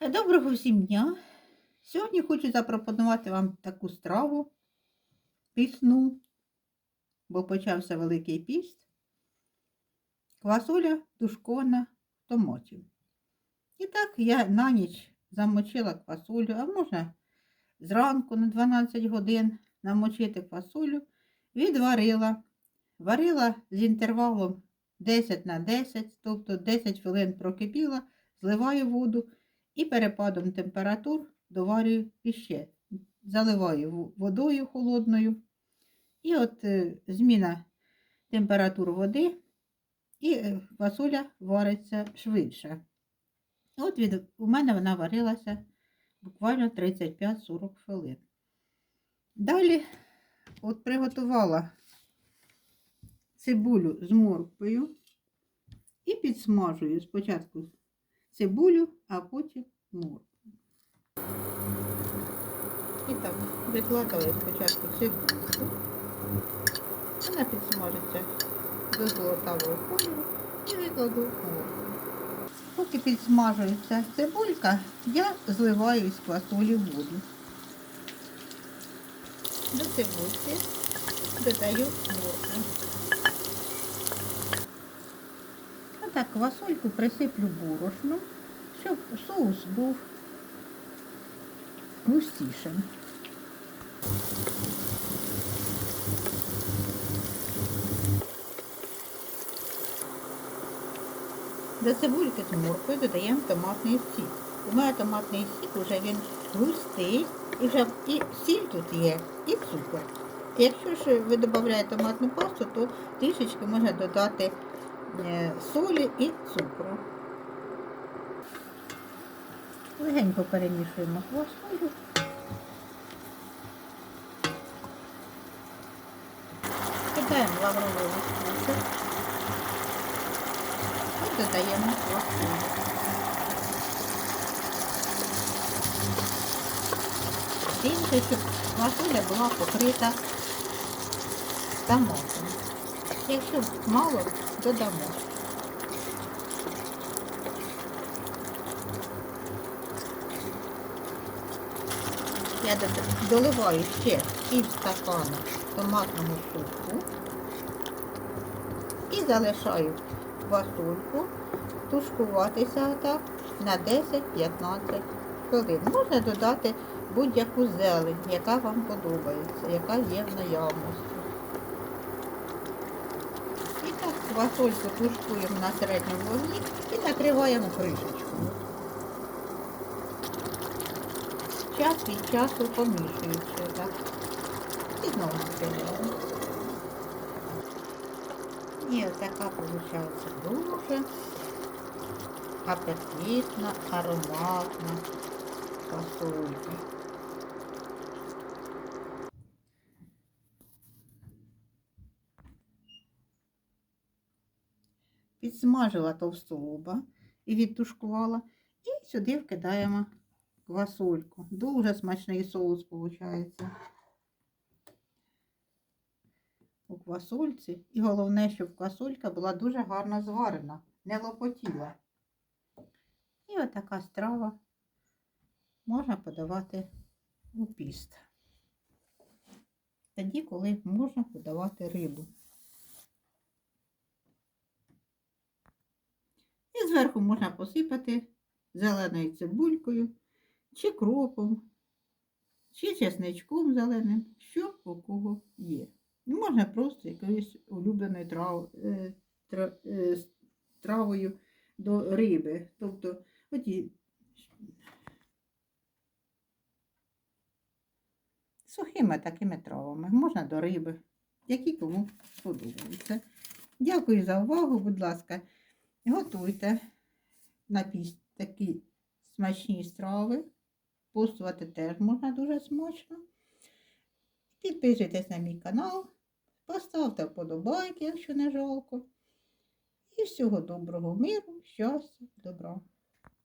Доброго всім дня! Сьогодні хочу запропонувати вам таку страву пісну, бо почався Великий піст. Квасоля тушкована в томаті. І так я на ніч замочила квасолю, а можна зранку на 12 годин намочити квасолю, відварила. Варила з інтервалом 10 на 10, тобто 10 хвилин прокипіла, зливаю воду і перепадом температур доварюю іще. Заливаю водою холодною. І от е, зміна температур води, і е, фасоля вариться швидше. От від, у мене вона варилася буквально 35-40 хвилин. Далі от приготувала цибулю з морквою і підсмажую спочатку цибулю, а потім моркву. І так, викладаю спочатку цибульку. Вона підсмажиться до золотавого кольору і викладу моркву. Поки підсмажується цибулька, я зливаю із квасолі воду. До цибульки додаю моркву. А так квасольку присиплю борошном, щоб соус був густішим. До цибульки з морквою додаємо томатний сік. У мене томатний сік вже він густий, і вже і сіль тут є, і цукор. Якщо ж ви додаєте томатну пасту, то трішечки можна додати солі і цукру. Легенько перемішуємо квасолю. Кидаємо лавровий листочок і додаємо квасолю. Дивіться, щоб квасоля була покрита томатом. Якщо мало, додамо. Я доливаю ще пів стакана томатного соку і залишаю квасольку тушкуватися отак на 10-15 хвилин. Можна додати будь-яку зелень, яка вам подобається, яка є в наявності. Так тушкуємо на середньому вогні і накриваємо кришечкою. Час від часу помішуючи так. І знову накриваємо. І така виходить дуже апетитна, ароматна фасолька. Підсмажила товстолоба і відтушкувала. І сюди вкидаємо квасольку. Дуже смачний соус виходить. У квасольці. І головне, щоб квасолька була дуже гарно зварена, не лопотіла. І отака страва можна подавати у піст. Тоді, коли можна подавати рибу. І зверху можна посипати зеленою цибулькою, чи кропом, чи чесничком зеленим, що у кого є. Можна просто якоюсь улюбленою трав, е, тра- е, травою до риби. Тобто оті сухими такими травами, можна до риби, які кому подобаються. Дякую за увагу, будь ласка, готуйте на піст такі смачні страви. Постувати теж можна дуже смачно. Підписуйтесь на мій канал, поставте вподобайки, якщо не жалко. І всього доброго миру, щастя, добра.